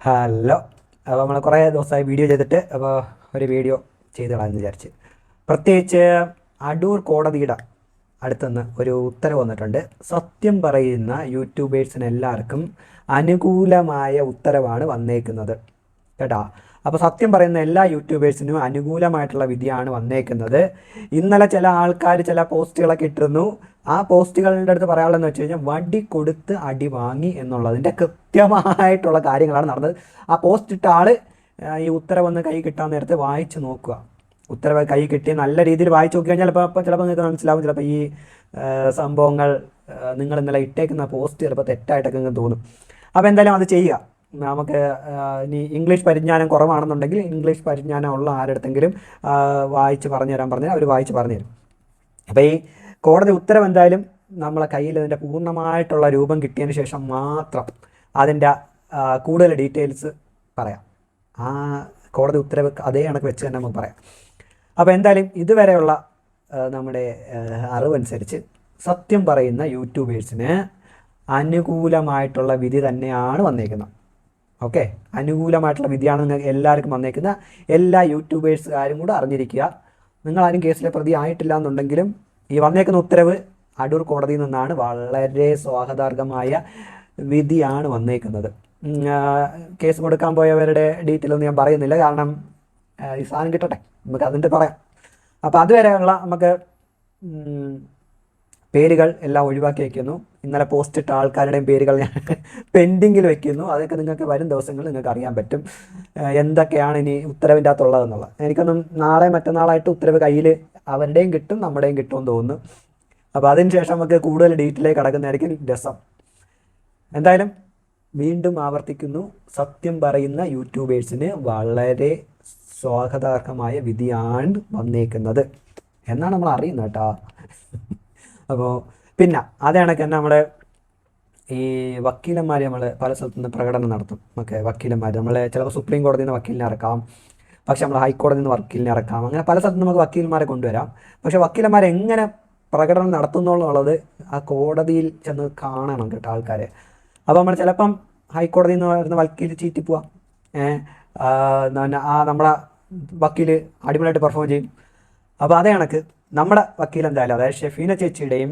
Hello. അപ്പോൾ നമ്മൾ കുറേ ദിവസമായി വീഡിയോ ചെയ്തിട്ട് അപ്പോൾ ഒരു വീഡിയോ ചെയ്ത് കളയാമെന്ന് വിചാരിച്ച്. പ്രത്യേകിച്ച് അടൂർ കോടതിയുടെ അടുത്തുനിന്ന് ഒരു ഉത്തരവ് വന്നിട്ടുണ്ട്. സത്യം പറയുന്ന യൂട്യൂബേഴ്സിന് എല്ലാവർക്കും അനുകൂലമായ ഉത്തരവാണ് വന്നേക്കുന്നത്. കേട്ടാ? അപ്പോൾ സത്യം പറയുന്ന എല്ലാ യൂട്യൂബേഴ്സിനും അനുകൂലമായിട്ടുള്ള വിധിയാണ് വന്നേക്കുന്നത്. ഇന്നലെ ചില ആൾക്കാർ ചില പോസ്റ്റുകളൊക്കെ ഇട്ടിരുന്നു. ആ പോസ്റ്റുകളുടെ അടുത്ത് പറയാനുള്ളതെന്ന് വെച്ച് കഴിഞ്ഞാൽ വടി കൊടുത്ത് അടി വാങ്ങി എന്നുള്ളതിന്റെ കൃത്യമായിട്ടുള്ള കാര്യങ്ങളാണ് നടന്നത്. ആ പോസ്റ്റ് ഇട്ട ആൾ ഈ ഉത്തരവൊന്ന് കൈ കിട്ടാൻ നേരത്തെ വായിച്ച് നോക്കുക. ഉത്തരവ് കൈ കിട്ടി നല്ല രീതിയിൽ വായിച്ച് നോക്കി കഴിഞ്ഞാൽ ചിലപ്പോൾ ചിലപ്പോൾ നിങ്ങൾക്ക് മനസ്സിലാവും. ചിലപ്പോൾ ഈ സംഭവങ്ങൾ നിങ്ങൾ ഇന്നലെ ഇട്ടേക്കുന്ന പോസ്റ്റ് ചിലപ്പോൾ തെറ്റായിട്ടൊക്കെ നിങ്ങൾക്ക് തോന്നും. അപ്പോൾ എന്തായാലും അത് ചെയ്യുക. നമുക്ക് ഇനി ഇംഗ്ലീഷ് പരിജ്ഞാനം കുറവാണെന്നുണ്ടെങ്കിൽ ഇംഗ്ലീഷ് പരിജ്ഞാനം ഉള്ള ആരുടെടുത്തെങ്കിലും ആ, വായിച്ച് പറഞ്ഞു തരാൻ പറഞ്ഞാൽ അവർ വായിച്ച് പറഞ്ഞു തരും അപ്പോൾ ഈ കോടതി ഉത്തരവ് എന്തായാലും നമ്മളെ കയ്യിൽ അതിന്റെ പൂർണമായിട്ടുള്ള രൂപം കിട്ടിയതിന് ശേഷം മാത്രം അതിന്റെ കൂടുതൽ ഡീറ്റെയിൽസ് പറയാം. ആ കോടതി ഉത്തരവ് അതേ കണക്ക് വെച്ച് തന്നെ നമുക്ക് പറയാം. അപ്പോൾ എന്തായാലും ഇതുവരെയുള്ള നമ്മുടെ അറിവനുസരിച്ച് സത്യം പറയുന്ന യൂട്യൂബേഴ്സിന് അനുകൂലമായിട്ടുള്ള വിധി തന്നെയാണ് വന്നേക്കുന്നത്. ഓക്കെ? അനുകൂലമായിട്ടുള്ള വിധിയാണ് നിങ്ങൾക്ക് എല്ലാവർക്കും വന്നേക്കുന്ന എല്ലാ യൂട്യൂബേഴ്സുകാരും കൂടെ അറിഞ്ഞിരിക്കുക. നിങ്ങളാരും കേസിലെ പ്രതി ആയിട്ടില്ല എന്നുണ്ടെങ്കിലും ഈ വന്നേക്കുന്ന ഉത്തരവ് അടൂർ കോടതിയിൽ നിന്നാണ്. വളരെ സ്വാഗതാർഹമായ വിധിയാണ് വന്നേക്കുന്നത്. കേസ് കൊടുക്കാൻ പോയവരുടെ ഡീറ്റെയിൽ ഒന്നും ഞാൻ പറയുന്നില്ല. കാരണം ഈ സാധനം കിട്ടട്ടെ. നമുക്ക് അതിന്റെ പറയാം. അപ്പോൾ അതുവരെയുള്ള നമുക്ക് പേരുകൾ എല്ലാം ഒഴിവാക്കി വയ്ക്കുന്നു ഇന്നലെ പോസ്റ്റ് ഇട്ട ആൾക്കാരുടെയും പേരുകൾ ഞാൻ പെൻഡിങ്ങിൽ വെക്കുന്നു. അതൊക്കെ നിങ്ങൾക്ക് വരും ദിവസങ്ങളിൽ നിങ്ങൾക്ക് അറിയാൻ പറ്റും. എന്തൊക്കെയാണ് ഇനി ഉത്തരവിന്റെ അകത്തുള്ളതെന്നുള്ളത് എനിക്കൊന്നും നാളെ മറ്റന്നാളായിട്ട് ഉത്തരവ് കയ്യിൽ അവരുടെയും കിട്ടും നമ്മുടെയും കിട്ടുമെന്ന് തോന്നുന്നു. അപ്പോൾ അതിന് ശേഷം നമുക്ക് കൂടുതൽ ഡീറ്റെയിലേക്ക് കടക്കുന്നതായിരിക്കും രസം. എന്തായാലും വീണ്ടും ആവർത്തിക്കുന്നു. സത്യം പറയുന്ന യൂട്യൂബേഴ്സിന് വളരെ സ്വാഗതാർഹമായ വിധിയാണ് വന്നേക്കുന്നത്. എന്നാണ് നമ്മൾ അറിയുന്നത് കേട്ടോ. അപ്പോൾ പിന്നെ അതേ കണക്ക് തന്നെ നമ്മുടെ ഈ വക്കീലന്മാർ നമ്മൾ പല സ്ഥലത്തു നിന്ന് പ്രകടനം നടത്തും. ഓക്കെ വക്കീലന്മാർ നമ്മളെ ചിലപ്പോൾ സുപ്രീം കോടതിയിൽ നിന്ന് വക്കീലിനെ ഇറക്കാം. പക്ഷെ നമ്മൾ ഹൈക്കോടതിയിൽ നിന്ന് വക്കീലിനെ ഇറക്കാം. അങ്ങനെ പല സ്ഥലത്തും നമുക്ക് വക്കീലന്മാരെ കൊണ്ടുവരാം. പക്ഷെ വക്കീലന്മാർ എങ്ങനെ പ്രകടനം നടത്തുന്നുള്ളത് ആ കോടതിയിൽ ചെന്ന് കാണണം കേട്ടോ ആൾക്കാരെ. അപ്പോൾ നമ്മൾ ചിലപ്പം ഹൈക്കോടതിയിൽ നിന്ന് വരുന്ന വക്കീൽ ചീറ്റി പോവാം. പിന്നെ ആ നമ്മളെ വക്കീൽ അടിപൊളിയായിട്ട് പെർഫോം ചെയ്യും. അപ്പോൾ അതേ കണക്ക് നമ്മുടെ വക്കീൽ എന്തായാലും അതായത് ഷെഫീന ചേച്ചിയുടെയും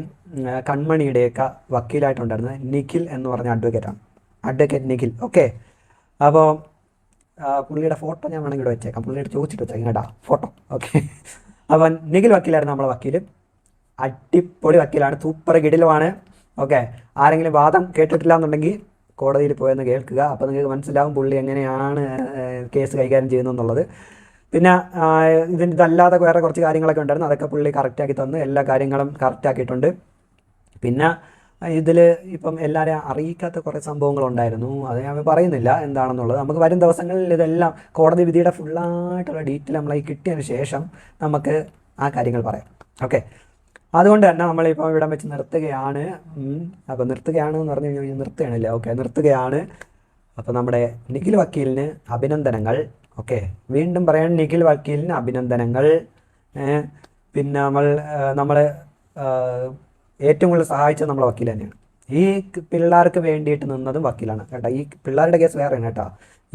കൺമണിയുടെയൊക്കെ വക്കീലായിട്ടുണ്ടായിരുന്നത് നിഖിൽ എന്ന് പറഞ്ഞ അഡ്വക്കേറ്റാണ് അഡ്വക്കേറ്റ് നിഖിൽ. ഓക്കെ അപ്പോൾ പുള്ളിയുടെ ഫോട്ടോ ഞാൻ വേണമെങ്കിൽ ഇവിടെ വെച്ചേക്കാം. പുള്ളിയുടെ ചോദിച്ചിട്ട് വെച്ചേക്കാം. കേട്ടോ ഫോട്ടോ ഓക്കെ അപ്പം നിഖിൽ വക്കീലായിരുന്നു നമ്മളെ വക്കീൽ അടിപൊളി വക്കീലാണ്. സൂപ്പർ കിടിലുമാണ് ഓക്കെ ആരെങ്കിലും വാദം കേട്ടിട്ടില്ല എന്നുണ്ടെങ്കിൽ കോടതിയിൽ പോയെന്ന് കേൾക്കുക. അപ്പോൾ നിങ്ങൾക്ക് മനസ്സിലാവും പുള്ളി എങ്ങനെയാണ് കേസ് കൈകാര്യം ചെയ്യുന്നതെന്നുള്ളത് പിന്നെ ഇതിന്റെ അല്ലാതെ വേറെ കുറച്ച് കാര്യങ്ങളൊക്കെ ഉണ്ടായിരുന്നു. അതൊക്കെ പുള്ളി കറക്റ്റാക്കി തന്നു. എല്ലാ കാര്യങ്ങളും കറക്റ്റാക്കിയിട്ടുണ്ട് പിന്നെ ഇതിൽ ഇപ്പം എല്ലാവരെയും അറിയിക്കാത്ത കുറേ സംഭവങ്ങളുണ്ടായിരുന്നു. അത് ഞാൻ പറയുന്നില്ല എന്താണെന്നുള്ളത്. നമുക്ക് വരും ദിവസങ്ങളിൽ ഇതെല്ലാം കോടതി വിധിയുടെ ഫുള്ളായിട്ടുള്ള ഡീറ്റെയിൽ നമ്മളെ കിട്ടിയതിന് ശേഷം നമുക്ക് ആ കാര്യങ്ങൾ പറയാം. ഓക്കെ. അതുകൊണ്ട് തന്നെ നമ്മളിപ്പോൾ ഇവിടെ വെച്ച് നിർത്തുകയാണ്. അപ്പോൾ നിർത്തുകയാണ് എന്ന് പറഞ്ഞു കഴിഞ്ഞാൽ നിർത്തുകയാണല്ലേ? ഓക്കെ നിർത്തുകയാണ്. അപ്പോൾ നമ്മുടെ നിഖിൽ വക്കീലിന് അഭിനന്ദനങ്ങൾ. ഓക്കെ വീണ്ടും പറയാൻ നിഖിൽ വക്കീലിന് അഭിനന്ദനങ്ങൾ. പിന്നെ നമ്മൾ നമ്മൾ ഏറ്റവും കൂടുതൽ സഹായിച്ചത് നമ്മളെ വക്കീൽ തന്നെയാണ്. ഈ പിള്ളേർക്ക് വേണ്ടിയിട്ട് നിന്നതും വക്കീലാണ്. കേട്ടോ ഈ പിള്ളേരുടെ കേസ് വേറെയാണ് കേട്ടോ.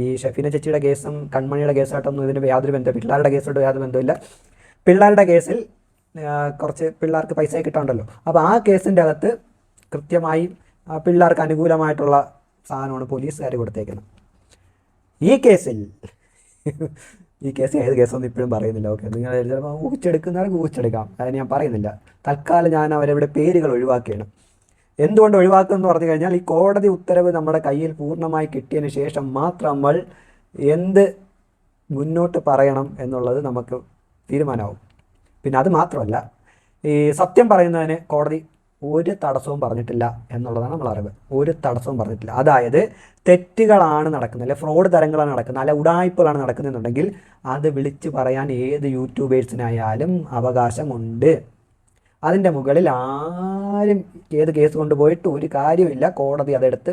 ഈ ഷഫീന ചേച്ചിയുടെ കേസും കൺമണിയുടെ കേസായിട്ടൊന്നും ഇതിന് യാതൊരു ബന്ധം പിള്ളേരുടെ കേസോട്ട് യാതൊരു ബന്ധമില്ല പിള്ളേരുടെ കേസിൽ കുറച്ച് പിള്ളേർക്ക് പൈസ കിട്ടാണ്ടല്ലോ. അപ്പോൾ ആ കേസിന്റെ അകത്ത് കൃത്യമായി പിള്ളേർക്ക് അനുകൂലമായിട്ടുള്ള സാധനമാണ് പോലീസുകാർ കൊടുത്തേക്കുന്നത്. ഈ കേസിൽ ഈ കേസ് ഏത് കേസൊന്നും ഇപ്പോഴും പറയുന്നില്ല. ഓക്കെ നിങ്ങൾ ചിലപ്പോൾ ഊഹിച്ചെടുക്കുന്നവർക്ക് ഊഹിച്ചെടുക്കാം. അത് ഞാൻ പറയുന്നില്ല. തൽക്കാലം ഞാൻ അവരവിടെ പേരുകൾ ഒഴിവാക്കുകയാണ്. എന്തുകൊണ്ട് ഒഴിവാക്കുമെന്ന് പറഞ്ഞു കഴിഞ്ഞാൽ ഈ കോടതി ഉത്തരവ് നമ്മുടെ കയ്യിൽ പൂർണമായി കിട്ടിയതിന് ശേഷം മാത്രം നമ്മൾ എന്ത് മുന്നോട്ട് പറയണം എന്നുള്ളത് നമുക്ക് തീരുമാനമാവും. പിന്നെ അത് മാത്രമല്ല ഈ സത്യം പറയുന്നതിന് കോടതി ഒരു തടസ്സവും പറഞ്ഞിട്ടില്ല എന്നുള്ളതാണ് നമ്മൾ അറിവ്. ഒരു തടസ്സവും പറഞ്ഞിട്ടില്ല. അതായത് തെറ്റുകളാണ് നടക്കുന്നത് അല്ലെ ഫ്രോഡ് തരങ്ങളാണ് നടക്കുന്നത് അല്ലെ ഉടായ്പകളാണ് നടക്കുന്നതെന്നുണ്ടെങ്കിൽ അത് വിളിച്ചു പറയാൻ ഏത് യൂട്യൂബേഴ്സിനായാലും അവകാശമുണ്ട്. അതിന്റെ മുകളിൽ ആരും ഏത് കേസ് കൊണ്ടുപോയിട്ട് ഒരു കാര്യമില്ല കോടതി അതെടുത്ത്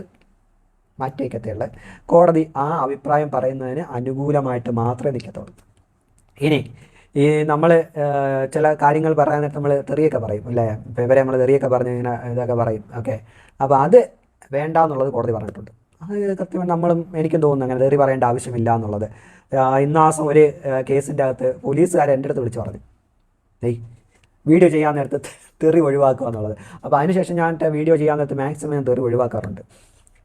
മാറ്റി വയ്ക്കത്തുള്ളൂ കോടതി ആ അഭിപ്രായം പറയുന്നതിന് അനുകൂലമായിട്ട് മാത്രമേ നിൽക്കത്തുള്ളൂ. ഇനി ഈ നമ്മൾ ചില കാര്യങ്ങൾ പറയാൻ നമ്മൾ തെറിയൊക്കെ പറയും അല്ലേ ഇപ്പം ഇവരെ നമ്മൾ തെറിയൊക്കെ പറഞ്ഞ് ഇങ്ങനെ ഇതൊക്കെ പറയും ഓക്കെ. അപ്പോൾ അത് വേണ്ട എന്നുള്ളത് കോടതി പറഞ്ഞിട്ടുണ്ട്. അത് കൃത്യമായി നമ്മളും എനിക്കും തോന്നുന്നു അങ്ങനെ തെറി പറയേണ്ട ആവശ്യമില്ല എന്നുള്ളത്. ഇന്ന് ഇന്നാസം ഒരു കേസിന്റെ അകത്ത് പോലീസുകാരെ എന്റെ അടുത്ത് വിളിച്ച് പറഞ്ഞു. ഏയ് വീഡിയോ ചെയ്യാൻ നേരത്ത് തെറി ഒഴിവാക്കുക എന്നുള്ളത്. അപ്പോൾ അതിനുശേഷം ഞാൻ വീഡിയോ ചെയ്യാൻ നേരത്ത് മാക്സിമം ഞാൻ തെറി ഒഴിവാക്കാറുണ്ട്.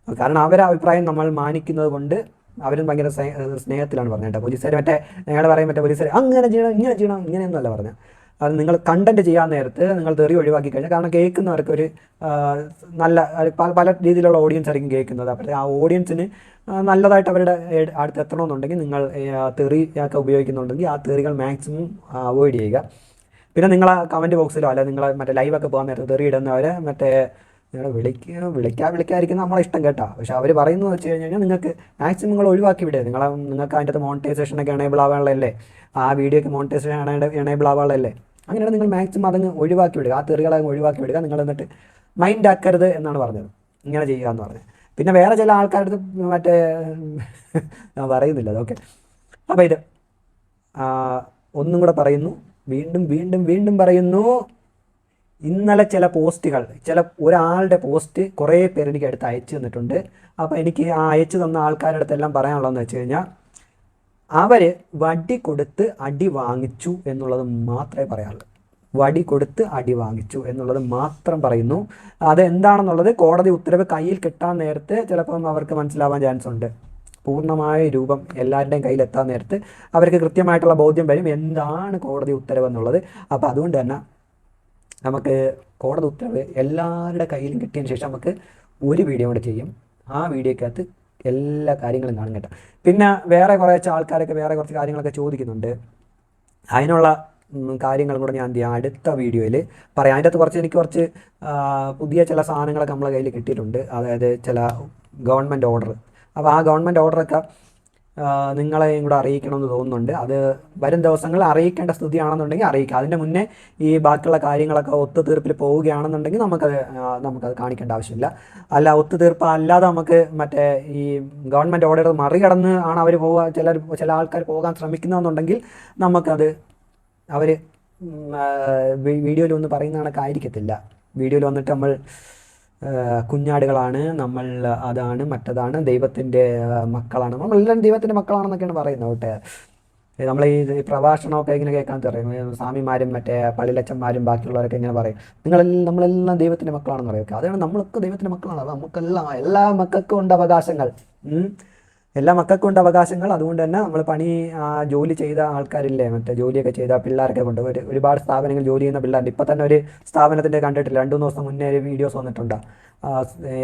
കാരണം അവരുടെ അഭിപ്രായം നമ്മൾ മാനിക്കുന്നത് കൊണ്ട് അവരും ഭയങ്കര സ്നേഹത്തിലാണ് പറഞ്ഞത് കേട്ടോ. പോലീസുകാർ മറ്റേ ഞങ്ങൾ പറയും മറ്റേ പോലീസുകാർ അങ്ങനെ ചെയ്യണം ഇങ്ങനെ ചെയ്യണം ഇങ്ങനെയൊന്നുമല്ല പറഞ്ഞത് അത് നിങ്ങൾ കണ്ടന്റ് ചെയ്യാൻ നേരത്ത് നിങ്ങൾ തെറി ഒഴിവാക്കി കഴിഞ്ഞാൽ കാരണം കേൾക്കുന്നവർക്ക് ഒരു നല്ല പല രീതിയിലുള്ള ഓഡിയൻസ് ആയിരിക്കും കേൾക്കുന്നത്. അപ്പോൾ ആ ഓഡിയൻസിന് നല്ലതായിട്ട് അവരുടെ അടുത്ത് എത്തണമെന്നുണ്ടെങ്കിൽ നിങ്ങൾ ആ, തെറി ഒക്കെ ഉപയോഗിക്കുന്നുണ്ടെങ്കിൽ ആ തെറികൾ മാക്സിമം അവോയ്ഡ് ചെയ്യുക. പിന്നെ നിങ്ങൾ കമന്റ് ബോക്സിലോ അല്ല നിങ്ങൾ മറ്റേ ലൈവൊക്കെ പോകാൻ നേരത്തെ തെറി ഇടുന്നവരെ മറ്റേ നിങ്ങൾ വിളിക്കുക വിളിക്കാൻ വിളിക്കാതിരിക്കുന്ന നമ്മളെ ഇഷ്ടം കേട്ടോ. പക്ഷേ അവർ പറയുന്നത് വെച്ച് കഴിഞ്ഞാൽ നിങ്ങൾക്ക് മാക്സിമം നിങ്ങൾ ഒഴിവാക്കി വിടുക നിങ്ങൾ നിങ്ങൾക്ക് അതിന്റെ അകത്ത് മോണിറ്റൈസേഷനൊക്കെ എനേബിൾ ആവാനുള്ളതല്ലേ? ആ വീഡിയോക്ക് മോണിറ്റൈസേഷൻ എനേബിൾ ആവാനുള്ളതല്ലേ? അങ്ങനെയാണ് നിങ്ങൾ മാക്സിമം അതങ്ങ് ഒഴിവാക്കി വിടുക. ആ തെറികളെ ഒഴിവാക്കി വിടുക. നിങ്ങൾ എന്നിട്ട് മൈൻഡ് ആക്കരുത് എന്നാണ് പറഞ്ഞത്. ഇങ്ങനെ ചെയ്യുക എന്ന് പറഞ്ഞത്. പിന്നെ വേറെ ചില ആൾക്കാരുടെ മറ്റേ ഞാൻ പറയുന്നില്ല. അതൊക്കെ അപ്പോൾ ഇത് ഒന്നും കൂടെ പറയുന്നു. വീണ്ടും വീണ്ടും വീണ്ടും പറയുന്നു. ഇന്നലെ ചില പോസ്റ്റുകൾ ചില ഒരാളുടെ പോസ്റ്റ് കുറേ പേർ എനിക്ക് അടുത്ത് അയച്ചു തന്നിട്ടുണ്ട്. അപ്പോൾ എനിക്ക് ആ അയച്ചു തന്ന ആൾക്കാരുടെ അടുത്തെല്ലാം പറയാനുള്ളതെന്ന് വെച്ച് കഴിഞ്ഞാൽ അവർ വടി കൊടുത്ത് അടി വാങ്ങിച്ചു എന്നുള്ളത് മാത്രമേ പറയാറുള്ളൂ. വടി കൊടുത്ത് അടി വാങ്ങിച്ചു എന്നുള്ളത് മാത്രം പറയുന്നു. അത് എന്താണെന്നുള്ളത് കോടതി ഉത്തരവ് കയ്യിൽ കിട്ടാൻ നേരത്തെ ചിലപ്പം അവർക്ക് മനസ്സിലാവാൻ ചാൻസ് ഉണ്ട്. പൂർണമായ രൂപം എല്ലാവരുടെയും കയ്യിലെത്താൻ നേരത്ത് അവർക്ക് കൃത്യമായിട്ടുള്ള ബോധ്യം വരും. എന്താണ് കോടതി ഉത്തരവ് എന്നുള്ളത് അപ്പോൾ അതുകൊണ്ട് തന്നെ നമുക്ക് കോടതി ഉത്തരവ് എല്ലാവരുടെ കയ്യിലും കിട്ടിയതിന് ശേഷം നമുക്ക് ഒരു വീഡിയോ കൂടെ ചെയ്യും. ആ വീഡിയോക്കകത്ത് എല്ലാ കാര്യങ്ങളും കാണും കേട്ടോ. പിന്നെ വേറെ കുറച്ച് ആൾക്കാരൊക്കെ വേറെ കുറച്ച് കാര്യങ്ങളൊക്കെ ചോദിക്കുന്നുണ്ട്. അതിനുള്ള കാര്യങ്ങളും കൂടെ ഞാൻ എന്ത് അടുത്ത വീഡിയോയിൽ പറയാം. അതിന്റെ അകത്ത് കുറച്ച് എനിക്ക് കുറച്ച് പുതിയ ചില സാധനങ്ങളൊക്കെ നമ്മളെ കയ്യിൽ കിട്ടിയിട്ടുണ്ട്. അതായത് ചില ഗവൺമെന്റ് ഓർഡർ. അപ്പോൾ ആ ഗവൺമെന്റ് ഓർഡറൊക്കെ നിങ്ങളെയും കൂടെ അറിയിക്കണമെന്ന് തോന്നുന്നുണ്ട്. അത് വരും ദിവസങ്ങളിൽ അറിയിക്കേണ്ട സ്ഥിതിയാണെന്നുണ്ടെങ്കിൽ അറിയിക്കുക അതിന്റെ മുന്നേ ഈ ബാക്കിയുള്ള കാര്യങ്ങളൊക്കെ ഒത്തുതീർപ്പിൽ പോവുകയാണെന്നുണ്ടെങ്കിൽ നമുക്കത് നമുക്കത് കാണിക്കേണ്ട ആവശ്യമില്ല. അല്ല ഒത്തുതീർപ്പ് അല്ലാതെ നമുക്ക് മറ്റേ ഈ ഗവൺമെന്റ് ഓർഡർ മറികടന്ന് ആണ് അവർ പോവുക ചിലർ ചില ആൾക്കാർ പോകാൻ ശ്രമിക്കുന്നതെന്നുണ്ടെങ്കിൽ നമുക്കത് അവർ വീഡിയോയിൽ ഒന്ന് പറയുന്ന കണക്കായിരിക്കത്തില്ല. വീഡിയോയിൽ വന്നിട്ട് നമ്മൾ കുഞ്ഞാടുകളാണ് നമ്മൾ അതാണ് മറ്റതാണ് ദൈവത്തിന്റെ മക്കളാണ്. നമ്മളെല്ലാം ദൈവത്തിന്റെ മക്കളാണെന്നൊക്കെയാണ് പറയുന്നത് കേട്ടെ. നമ്മൾ ഈ പ്രഭാഷണമൊക്കെ ഇങ്ങനെ കേൾക്കാൻ പറയും സ്വാമിമാരും മറ്റേ പള്ളിലച്ചന്മാരും ബാക്കിയുള്ളവരൊക്കെ ഇങ്ങനെ പറയും? നിങ്ങളെല്ലാം നമ്മളെല്ലാം ദൈവത്തിന്റെ മക്കളാണെന്ന് പറയും. അതാണ് നമ്മളൊക്കെ ദൈവത്തിന്റെ മക്കളാണ്. നമുക്കെല്ലാം എല്ലാ മക്കൾക്കും ഉണ്ട് അവകാശങ്ങൾ. എല്ലാ മക്കൾക്കും ഉണ്ട് അവകാശങ്ങൾ. അതുകൊണ്ട് തന്നെ നമ്മൾ പണി ജോലി ചെയ്ത ആൾക്കാരില്ലേ മറ്റേ ജോലിയൊക്കെ ചെയ്ത പിള്ളേരൊക്കെ കൊണ്ട് ഒരു ഒരുപാട് സ്ഥാപനങ്ങൾ ജോലി ചെയ്യുന്ന പിള്ളേർ ഇപ്പം തന്നെ ഒരു സ്ഥാപനത്തിന്റെ കണ്ടിട്ടില്ല. രണ്ടു മൂന്ന് ദിവസം മുന്നേ ഒരു വീഡിയോസ് വന്നിട്ടുണ്ട്.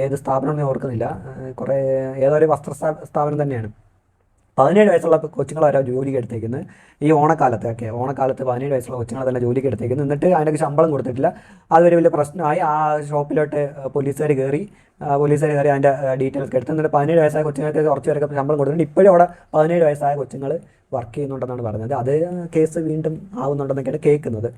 ഏത് സ്ഥാപനം ഓർക്കുന്നില്ല. കുറേ ഏതോ ഒരു വസ്ത്ര സ്ഥാപനം തന്നെയാണ്. പതിനേഴ് വയസ്സുള്ള കൊച്ചുങ്ങൾ വരെ ജോലിക്ക് എടുത്തേക്കുന്നത്? ഈ ഓണക്കാലത്തൊക്കെ. ഓണക്കാലത്ത് പതിനേഴ് വയസ്സുള്ള കൊച്ചുങ്ങൾ തന്നെ ജോലിക്ക് എടുത്തേക്കുന്നത്. എന്നിട്ട് അതിനൊക്കെ ശമ്പളം കൊടുത്തിട്ടില്ല. അതൊരു വലിയ പ്രശ്നമായി. ആ ഷോപ്പിലോട്ട് പോലീസുകാർ കയറി പോലീസുകാർ കയറി അതിന്റെ ഡീറ്റെയിൽസ് എടുത്ത് എന്നിട്ട് പതിനേഴ് വയസ്സായ കൊച്ചുങ്ങൾക്ക് കുറച്ച് പേരൊക്കെ ശമ്പളം കൊടുത്തിട്ടുണ്ട്. ഇപ്പോഴും അവിടെ പതിനേഴ് വയസ്സായ കൊച്ചുങ്ങൾ വർക്ക് ചെയ്യുന്നുണ്ടെന്നാണ് പറഞ്ഞത്. അത് കേസ് വീണ്ടും ആവുന്നുണ്ടെന്നൊക്കെയാണ് കേൾക്കുന്നത്.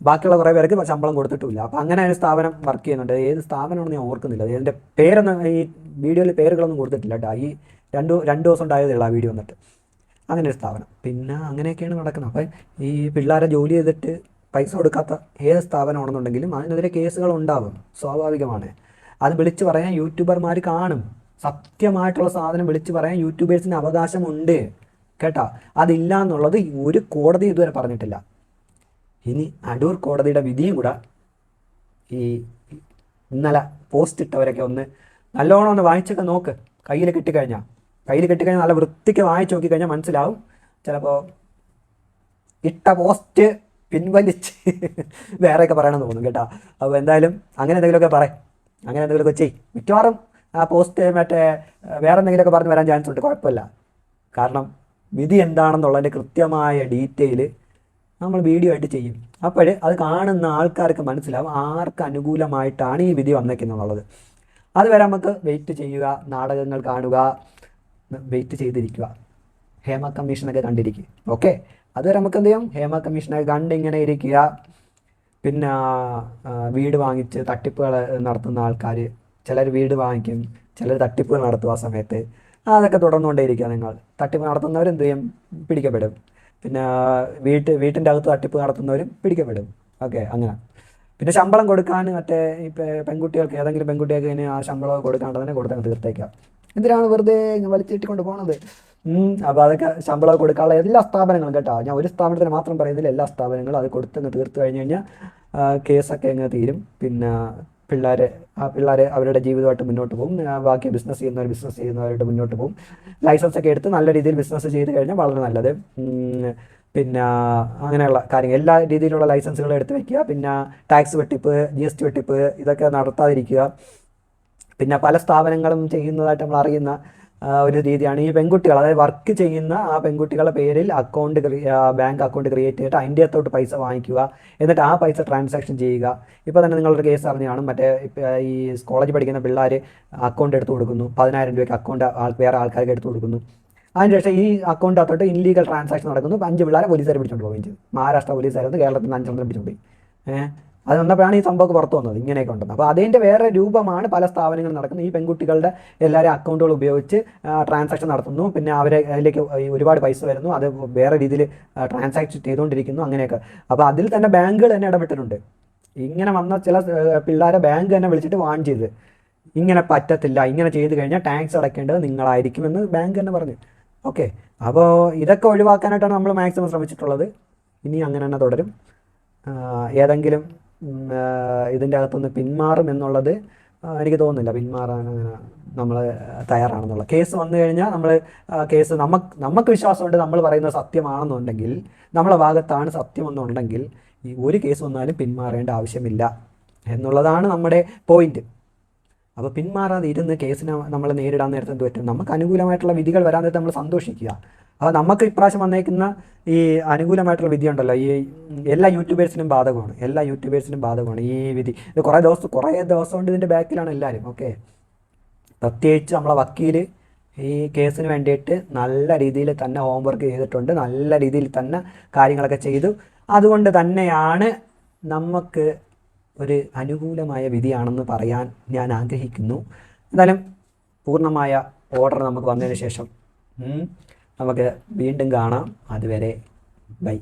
ബാക്കിയുള്ള കുറേ പേർക്ക് ശമ്പളം കൊടുത്തിട്ടില്ല അപ്പോൾ അങ്ങനെ ഒരു സ്ഥാപനം വർക്ക് ചെയ്യുന്നുണ്ട്. ഏത് സ്ഥാപനമാണെന്ന് ഞാൻ ഓർക്കുന്നില്ല. അതിന്റെ പേരൊന്നും ഈ വീഡിയോയിൽ പേരുകളൊന്നും കൊടുത്തിട്ടില്ല കേട്ടോ ഈ രണ്ട് രണ്ട് ദിവസം ഉണ്ടായതേ ഉള്ളൂ ആ വീഡിയോ വന്നിട്ട്. അങ്ങനെ ഒരു സ്ഥാപനം. പിന്നെ അങ്ങനെയൊക്കെയാണ് നടക്കുന്നത്. അപ്പം ഈ പിള്ളേരെ ജോലി ചെയ്തിട്ട് പൈസ കൊടുക്കാത്ത ഏത് സ്ഥാപനമാണെന്നുണ്ടെങ്കിലും അതിനെതിരെ കേസുകൾ ഉണ്ടാവും. സ്വാഭാവികമാണ്. അത് വിളിച്ചു പറയാൻ യൂട്യൂബർമാർ കാണും. സത്യമായിട്ടുള്ള സാധനം വിളിച്ചു പറയാൻ യൂട്യൂബേഴ്സിന് അവകാശമുണ്ട്. കേട്ടോ? അതില്ല എന്നുള്ളത് ഒരു കോടതി ഇതുവരെ പറഞ്ഞിട്ടില്ല. ഇനി അടൂർ കോടതിയുടെ വിധിയും കൂടെ ഈ ഇന്നലെ പോസ്റ്റ് ഇട്ടവരൊക്കെ ഒന്ന് നല്ലോണം ഒന്ന് വായിച്ചൊക്കെ നോക്ക്. കയ്യിൽ കിട്ടിക്കഴിഞ്ഞാൽ കയ്യിൽ കിട്ടിക്കഴിഞ്ഞാൽ നല്ല വൃത്തിക്ക് വായിച്ച് നോക്കിക്കഴിഞ്ഞാൽ മനസ്സിലാവും. ചിലപ്പോൾ ഇട്ട പോസ്റ്റ് പിൻവലിച്ച് വേറെയൊക്കെ പറയണമെന്ന് തോന്നും കേട്ടോ. അപ്പോൾ എന്തായാലും അങ്ങനെ എന്തെങ്കിലുമൊക്കെ പറയും അങ്ങനെ എന്തെങ്കിലുമൊക്കെ ചെയ്യും മിക്കവാറും ആ പോസ്റ്റ് മറ്റേ വേറെ എന്തെങ്കിലുമൊക്കെ പറഞ്ഞ് വരാൻ ചാൻസ് ഉണ്ട്. കുഴപ്പമില്ല. കാരണം വിധി എന്താണെന്നുള്ളതിന്റെ കൃത്യമായ ഡീറ്റെയിൽ നമ്മൾ വീഡിയോ ആയിട്ട് ചെയ്യും. അപ്പോൾ അത് കാണുന്ന ആൾക്കാർക്ക് മനസ്സിലാവും ആർക്ക് അനുകൂലമായിട്ടാണ് ഈ വിധി വന്നേക്കുന്നുള്ളത് അതുവരെ നമുക്ക് വെയിറ്റ് ചെയ്യുക നാടകങ്ങൾ കാണുക വെയിറ്റ് ചെയ്തിരിക്കുക. ഹേമ കമ്മീഷനൊക്കെ കണ്ടിരിക്കുക ഓക്കെ അതുവരെ നമുക്ക് എന്ത് ചെയ്യാം? ഹേമ കമ്മീഷനൊക്കെ കണ്ടിങ്ങനെ ഇരിക്കുക. പിന്നെ വീട് വാങ്ങിച്ച് തട്ടിപ്പുകൾ നടത്തുന്ന ആൾക്കാർ ചിലർ വീട് വാങ്ങിക്കും ചിലർ തട്ടിപ്പുകൾ നടത്തും ആ സമയത്ത്. അതൊക്കെ തുടർന്നുകൊണ്ടേയിരിക്കുക നിങ്ങൾ. തട്ടിപ്പ് നടത്തുന്നവർ എന്ത് ചെയ്യും? പിടിക്കപ്പെടും. പിന്നെ വീട്ട് വീട്ടിന്റെ അകത്ത് തട്ടിപ്പ് നടത്തുന്നവരും പിടിക്കപ്പെടും. ഓക്കെ അങ്ങനെ. പിന്നെ ശമ്പളം കൊടുക്കാൻ മറ്റേ ഈ പെ- പെൺകുട്ടികൾക്ക് ഏതെങ്കിലും പെൺകുട്ടികൾക്ക് ഇനി ആ ശമ്പളം കൊടുക്കാണ്ട് തന്നെ കൊടുത്താൽ തീർത്തേക്കാം. എന്തിനാണ് വെറുതെ വലിച്ചിട്ടിക്കൊണ്ട് പോണത്? അപ്പോൾ അതൊക്കെ ശമ്പളം കൊടുക്കാനുള്ള എല്ലാ സ്ഥാപനങ്ങളും കേട്ടോ. ഞാൻ ഒരു സ്ഥാപനത്തിന് മാത്രം പറയുന്നില്ല എല്ലാ സ്ഥാപനങ്ങളും അത് കൊടുത്തങ്ങ് തീർത്തു കഴിഞ്ഞ് കഴിഞ്ഞാൽ കേസൊക്കെ അങ്ങ് തീരും. പിന്നെ പിള്ളേർ ആ പിള്ളേരെ അവരുടെ ജീവിതമായിട്ട് മുന്നോട്ട് പോകും. ബാക്കി ബിസിനസ് ചെയ്യുന്നവർ ബിസിനസ് ചെയ്യുന്നവരായിട്ട് മുന്നോട്ട് പോകും. ലൈസൻസ് ഒക്കെ എടുത്ത് നല്ല രീതിയിൽ ബിസിനസ് ചെയ്ത് കഴിഞ്ഞാൽ വളരെ നല്ലത്. പിന്നെ അങ്ങനെയുള്ള കാര്യങ്ങൾ. എല്ലാ രീതിയിലുള്ള ലൈസൻസുകൾ എടുത്ത് വെക്കുക. പിന്നെ ടാക്സ് വെട്ടിപ്പ് ജി എസ് ടി വെട്ടിപ്പ് ഇതൊക്കെ നടത്താതിരിക്കുക. പിന്നെ പല സ്ഥാപനങ്ങളും ചെയ്യുന്നതായിട്ട് നമ്മൾ അറിയുന്ന ഒരു രീതിയാണ്. ഈ പെൺകുട്ടികൾ അതായത് വർക്ക് ചെയ്യുന്ന ആ പെൺകുട്ടികളുടെ പേരിൽ അക്കൗണ്ട് ബാങ്ക് അക്കൗണ്ട് ക്രിയേറ്റ് ചെയ്തിട്ട് അതിന്റെ അകത്തോട്ട് പൈസ വാങ്ങിക്കുക. എന്നിട്ട് ആ പൈസ ട്രാൻസാക്ഷൻ ചെയ്യുക. ഇപ്പോൾ തന്നെ നിങ്ങളൊരു കേസ് അറിഞ്ഞാണ് മറ്റേ ഈ കോളേജ് പഠിക്കുന്ന പിള്ളേർ അക്കൗണ്ട് എടുത്തു കൊടുക്കുന്നു. പതിനായിരം രൂപയ്ക്ക് അക്കൗണ്ട് വേറെ ആൾക്കാർക്ക് എടുത്തു കൊടുക്കുന്നു. അതിന് ശേഷം ഈ അക്കൗണ്ട് അകത്തോട്ട് ഇൻലീഗൽ ട്രാൻസാക്ഷൻ നടക്കുന്നു. അഞ്ച് പിള്ളേരെ പോലീസുകാർ പിടിച്ചോണ്ട് പോവുകയും ചെയ്തു. മഹാരാഷ്ട്ര പോലീസുകാരെന്ന് കേരളത്തിൽ നിന്ന് അഞ്ചെണ്ണം പിടിച്ചോണ്ട് പോയി. ഏഹ് അത് വന്നപ്പോഴാണ് ഈ സംഭവം പുറത്തു വന്നത് ഇങ്ങനെയൊക്കെ ഉണ്ടെന്ന്. അപ്പോൾ അതിന്റെ വേറെ രൂപമാണ് പല സ്ഥാപനങ്ങളും നടക്കുന്നത്. ഈ പെൺകുട്ടികളുടെ എല്ലാവരും അക്കൗണ്ടുകൾ ഉപയോഗിച്ച് ട്രാൻസാക്ഷൻ നടത്തുന്നു. പിന്നെ അവരെ അതിലേക്ക് ഒരുപാട് പൈസ വരുന്നു. അത് വേറെ രീതിയിൽ ട്രാൻസാക്ഷൻ ചെയ്തുകൊണ്ടിരിക്കുന്നു അങ്ങനെയൊക്കെ. അപ്പോൾ അതിൽ തന്നെ ബാങ്കുകൾ തന്നെ ഇടപെട്ടിട്ടുണ്ട്. ഇങ്ങനെ വന്ന ചില പിള്ളേരെ ബാങ്ക് തന്നെ വിളിച്ചിട്ട് വാൺ ചെയ്ത്. ഇങ്ങനെ പറ്റത്തില്ല ഇങ്ങനെ ചെയ്ത് കഴിഞ്ഞാൽ ടാക്സ് അടയ്ക്കേണ്ടത് നിങ്ങളായിരിക്കുമെന്ന് ബാങ്ക് തന്നെ പറഞ്ഞു. ഓക്കെ. അപ്പോൾ ഇതൊക്കെ ഒഴിവാക്കാനായിട്ടാണ് നമ്മൾ മാക്സിമം ശ്രമിച്ചിട്ടുള്ളത്. ഇനി അങ്ങനെ തന്നെ തുടരും. ഏതെങ്കിലും ഇതിന്റെ അകത്തുനിന്ന് പിന്മാറും എന്നുള്ളത് എനിക്ക് തോന്നുന്നില്ല. പിന്മാറാൻ അങ്ങനെ നമ്മൾ തയ്യാറാണെന്നുള്ള കേസ് വന്നു കഴിഞ്ഞാൽ നമ്മൾ കേസ് നമുക്ക് നമുക്ക് വിശ്വാസമുണ്ട് നമ്മൾ പറയുന്നത് സത്യമാണെന്നുണ്ടെങ്കിൽ നമ്മളെ ഭാഗത്താണ് സത്യമെന്നുണ്ടെങ്കിൽ ഈ ഒരു കേസ് വന്നാലും പിന്മാറേണ്ട ആവശ്യമില്ല എന്നുള്ളതാണ് നമ്മുടെ പോയിന്റ്. അപ്പോൾ പിന്മാറാതെ ഇരുന്ന് കേസിനെ നമ്മൾ നേരിടാൻ നേരത്തെ എന്ത് പറ്റും? നമുക്ക് അനുകൂലമായിട്ടുള്ള വിധികൾ വരാൻ നേരത്തെ നമ്മൾ സന്തോഷിക്കുക. അപ്പോൾ നമുക്ക് ഇപ്രാവശ്യം വന്നേക്കുന്ന ഈ അനുകൂലമായിട്ടുള്ള വിധി ഉണ്ടല്ലോ. ഈ എല്ലാ യൂട്യൂബേഴ്സിനും ബാധകമാണ്. എല്ലാ യൂട്യൂബേഴ്സിനും ബാധകമാണ് ഈ വിധി. ഇത് കുറേ ദിവസം കുറേ ദിവസം കൊണ്ട് ഇതിന്റെ ബാക്കിലാണ് എല്ലാവരും ഓക്കെ? പ്രത്യേകിച്ച് നമ്മളെ വക്കീൽ ഈ കേസിന് വേണ്ടിയിട്ട് നല്ല രീതിയിൽ തന്നെ ഹോംവർക്ക് ചെയ്തിട്ടുണ്ട്. നല്ല രീതിയിൽ തന്നെ കാര്യങ്ങളൊക്കെ ചെയ്തു. അതുകൊണ്ട് തന്നെയാണ് നമുക്ക് ഒരു അനുകൂലമായ വിധിയാണെന്ന് പറയാൻ ഞാൻ ആഗ്രഹിക്കുന്നു. എന്തായാലും പൂർണമായ ഓർഡർ നമുക്ക് വന്നതിന് ശേഷം നമുക്ക് വീണ്ടും കാണാം. അതുവരെ ബൈ.